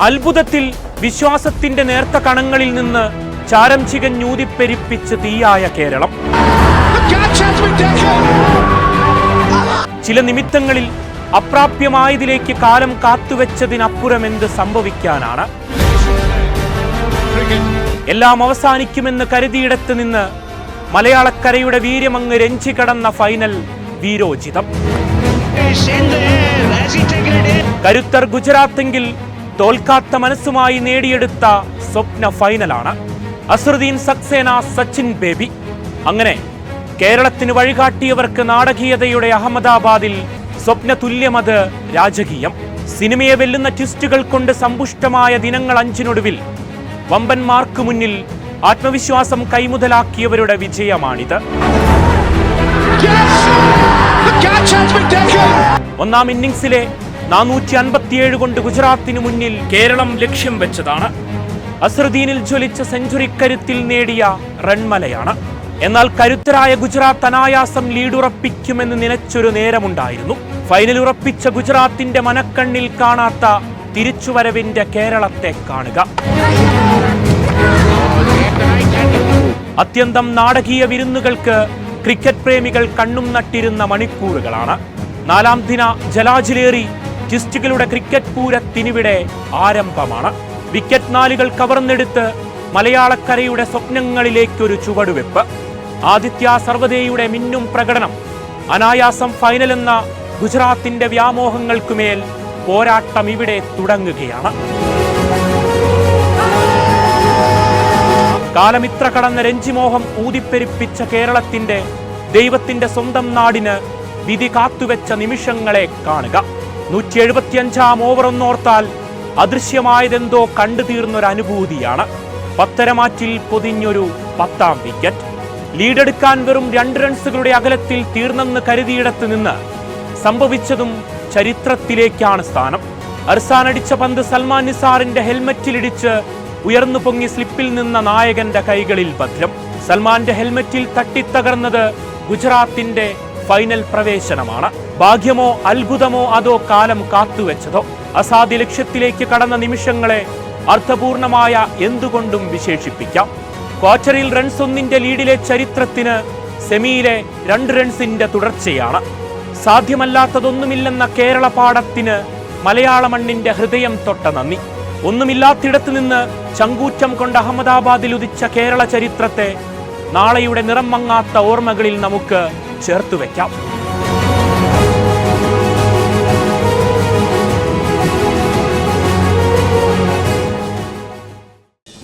അത്ഭുതത്തിൽ വിശ്വാസത്തിന്റെ നേർത്ത കണങ്ങളിൽ നിന്ന് ചാരം ചികഞ്ഞൂതിപ്പെരിപ്പിച്ച് തീയായ കേരളം. ചില നിമിത്തങ്ങളിൽ അപ്രാപ്യമായതിലേക്ക് കാലം കാത്തുവെച്ചതിനപ്പുറം എന്ത് സംഭവിക്കാനാണ് എല്ലാം അവസാനിക്കുമെന്ന് കരുതിയിടത്ത് നിന്ന് മലയാളക്കരയുടെ വീര്യമങ്ങ് രഞ്ജി കടന്ന ഫൈനൽ വീരോചിതം? കരുത്തർ ഗുജറാത്തെങ്കിൽ തോൽക്കാത്ത മനസ്സുമായി നേടിയെടുത്ത സ്വപ്ന ഫൈനലാണ് അസറുദ്ദീൻ സക്സേന സച്ചിൻ ബേബി. അങ്ങനെ കേരളത്തിന് വഴികാട്ടിയവർക്ക് നാടകീയതയുടെ അഹമ്മദാബാദിൽ സ്വപ്ന തുല്യമത് രാജകീയം. സിനിമയെ വെല്ലുന്ന ട്വിസ്റ്റുകൾ കൊണ്ട് സമ്പുഷ്ടമായ ദിനങ്ങൾ അഞ്ചിനൊടുവിൽ വമ്പന്മാർക്ക് മുന്നിൽ ആത്മവിശ്വാസം കൈമുതലാക്കിയവരുടെ വിജയമാണിത്. ഒന്നാം ഇന്നിംഗ്സിലെ നാനൂറ്റി അൻപത്തിയേഴ് കൊണ്ട് ഗുജറാത്തിന് മുന്നിൽ കേരളം ലക്ഷ്യം വെച്ചതാണ്. അസറുദ്ദീനിൽ ജ്വലിച്ച സെഞ്ചുറി കരുത്തിൽ നേടിയ റൺമലയാണ്. എന്നാൽ കരുത്തരായ ഗുജറാത്ത് അനായാസം ലീഡുറപ്പിക്കുമെന്ന് നനച്ചൊരു നേരമുണ്ടായിരുന്നു. ഫൈനൽ ഉറപ്പിച്ച ഗുജറാത്തിന്റെ മനക്കണ്ണിൽ കാണാത്ത തിരിച്ചുവരവിന്റെ കേരളത്തെ കാണുക. അത്യന്തം നാടകീയ വിരുന്നുകൾക്ക് ക്രിക്കറ്റ് പ്രേമികൾ കണ്ണും നട്ടിരുന്ന മണിക്കൂറുകളാണ്. നാലാം ദിന ജലാജിലേറി ട്വിസ്റ്റുകളുടെ ക്രിക്കറ്റ് പൂരത്തിനിവിടെ ആരംഭമാണ്. വിക്കറ്റ് നാലുകൾ കവർന്നെടുത്ത് മലയാളക്കരയുടെ സ്വപ്നങ്ങളിലേക്കൊരു ചുവടുവെപ്പ്. ആദിത്യ സർവദേയുടെ മിന്നും പ്രകടനം. അനായാസം ഫൈനൽ എന്ന ഗുജറാത്തിന്റെ വ്യാമോഹങ്ങൾക്കുമേൽ പോരാട്ടം ഇവിടെ തുടങ്ങുകയാണ്. കാലമിത്ര കടന്ന രഞ്ജിമോഹം ഊതിപ്പെരിപ്പിച്ച കേരളത്തിന്റെ ദൈവത്തിന്റെ സ്വന്തം നാടിന് വിധി കാത്തുവെച്ച നിമിഷങ്ങളെ കാണുക. നൂറ്റി എഴുപത്തിയഞ്ചാം ഓവർ ഒന്നോർത്താൽ അദൃശ്യമായതെന്തോ കണ്ടു തീർന്നൊരു അനുഭൂതിയാണ്. പത്തരമാറ്റിൽ പൊതിഞ്ഞൊരു പത്താം വിക്കറ്റ് ലീഡെടുക്കാൻ വെറും രണ്ട് റൺസുകളുടെ അകലത്തിൽ തീർന്നെന്ന് കരുതിയിടത്ത് നിന്ന് സംഭവിച്ചതും ചരിത്രത്തിലേക്കാണ് സ്ഥാനം. അർസാൻ അടിച്ച പന്ത് സൽമാൻ നിസാറിന്റെ ഹെൽമറ്റിലിടിച്ച് ഉയർന്നു പൊങ്ങി സ്ലിപ്പിൽ നിന്ന നായകന്റെ കൈകളിൽ ഭദ്രം. സൽമാന്റെ ഹെൽമറ്റിൽ തട്ടിത്തകർന്നത് ഗുജറാത്തിന്റെ ഫൈനൽ പ്രവേശനമാണ്. ഭാഗ്യമോ അത്ഭുതമോ അതോ കാലം കാത്തുവെച്ചതോ? അസാധ്യ ലക്ഷ്യത്തിലേക്ക് കടന്ന നിമിഷങ്ങളെ അർത്ഥപൂർണമായ എന്തുകൊണ്ടും വിശേഷിപ്പിക്കാം. ക്വാർട്ടറിൽ റൺസ് ഒന്നിന്റെ ലീഡിലെ ചരിത്രത്തിന് സെമിയിലെ രണ്ട് റൺസിന്റെ തുടർച്ചയാണ്. സാധ്യമല്ലാത്തതൊന്നുമില്ലെന്ന കേരള പാടത്തിന് മലയാള മണ്ണിന്റെ ഹൃദയം തൊട്ട നന്ദി. ഒന്നുമില്ലാത്തിടത്ത് നിന്ന് ചങ്കൂറ്റം കൊണ്ട് അഹമ്മദാബാദിൽ ഉദിച്ച കേരള ചരിത്രത്തെ നാളെയുടെ നിറം മങ്ങാത്ത ഓർമ്മകളിൽ നമുക്ക് ചേർത്തു